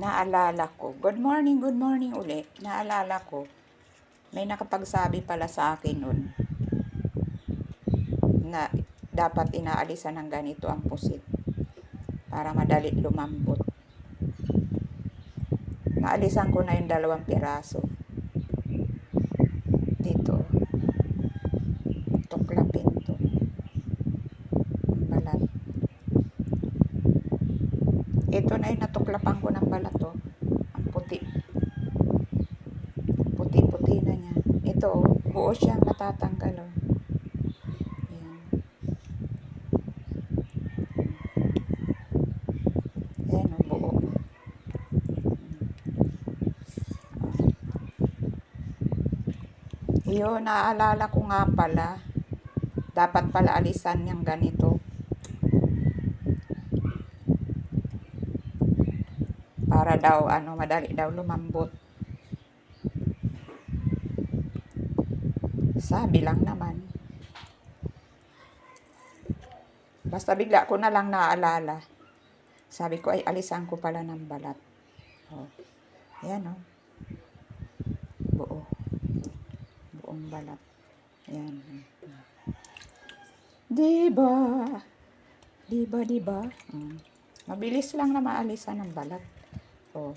naalala ko, good morning, good morning uli, naalala ko, may nakapagsabi pala sa akin nun, na dapat inaalisan ng ganito ang pusit para madali lumambot. Naalisan ko na yung dalawang piraso. Dito. Tuklapin to. Ang balat. Ito na yung natuklapan ko ng balat to. Ang puti. Puti-puti na niya. Ito, oh, buo siyang natatanggal. Oh. Oh. Yun, naaalala ko nga pala. Dapat pala alisan niyang ganito. Para daw, ano, madali daw lumambot. Sabi lang naman. Basta bigla ko na lang naaalala. Sabi ko ay alisan ko pala ng balat. Oh. Ayan oh. Buo. Buong balat. Ayan. Diba? Diba, diba? Mm. Mabilis lang na maalisan ng balat. Oh.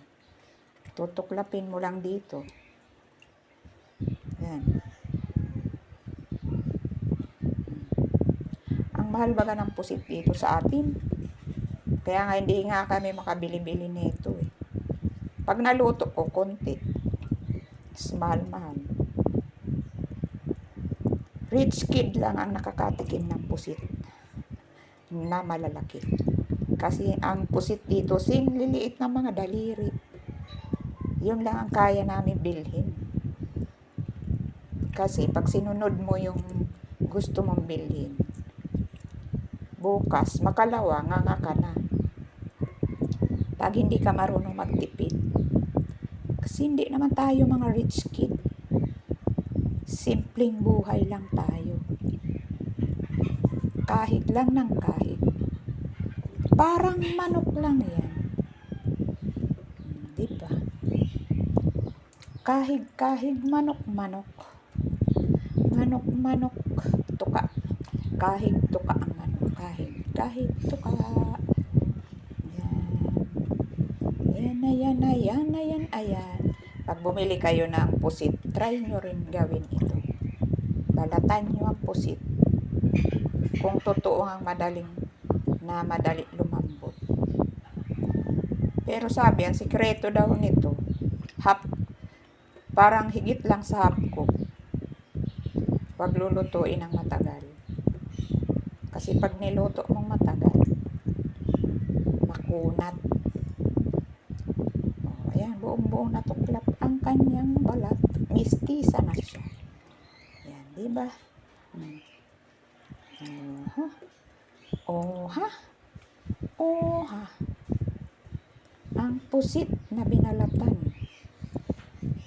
Tutuklapin mo lang dito. Ayan. Ang mahal baga ng pusit dito sa atin. Kaya nga hindi nga kami makabili-bili nito eh. Pag naluto ko, konti. Mas mahal-mahal. Rich kid lang ang nakakatikim ng pusit na malalaki. Kasi ang pusit dito, sing liliit ng mga daliri. Yun lang ang kaya namin bilhin. Kasi pag sinunod mo yung gusto mong bilhin, bukas, makalawa, nga nga ka na. Pag hindi ka marunong magtipid. Kasi hindi naman tayo mga rich kid. Simpleng buhay lang tayo. Kahit lang ng kahit. Parang manok lang yan. Di ba? Kahig-kahig manok-manok. Manok-manok tuka. Kahig tuka ang manok. Kahig, kahig tuka. Yan. Yan na yan na yan na yan ayan. Pag bumili kayo ng pusit, try nyo rin gawin ito. Balatan nyo ang pusit. Kung totoo ang madaling na madali lumambot. Pero sabi, ang sikreto daw nito, hap, parang higit lang sa half cook. Huwag lulutuin ng matagal. Kasi pag niluto mong matagal, makunat. Oh, ayan, buong-buong natuklap ang kanyang balat. Mistisa na siya. Yan, di ba? Hmm. Oha. Oha. Oha. Ang pusit na binalatan.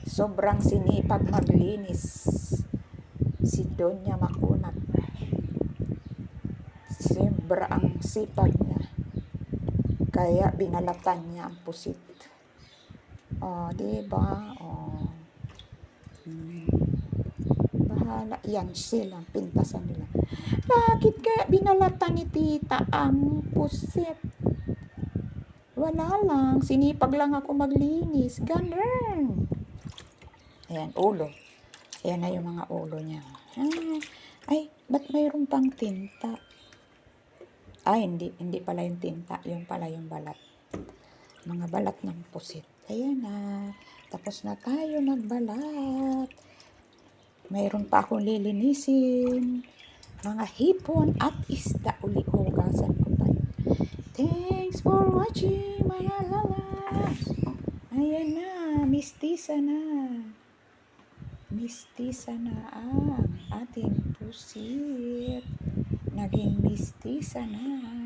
Sobrang sinipag maglinis. Si Donya Makunat. Sobra ang sipag niya. Kaya binalatan niya ang pusit. Oh, di ba? Oh. Hmm. Bahala. Yan sila. Pintasan nila. Bakit kaya binalatan ni tita ang pusit? Wala lang. Sinipag lang ako maglinis. Ganun. Ayan, ulo. Ayan na yung mga ulo niya. Ah, ay, ba't mayroon pang tinta? Ay, hindi. Hindi pala yung tinta. Yung pala yung balat. Mga balat ng pusit. Ayan na. Tapos na tayo magbalat. Mayroon pa akong lilinisin. Mga hipon at isda. Uli hugasan ko yun. Thanks for watching, mga lalas. Ayan na. Mistisa na. Mistisa na ang ating pusit. Naging mistisa na.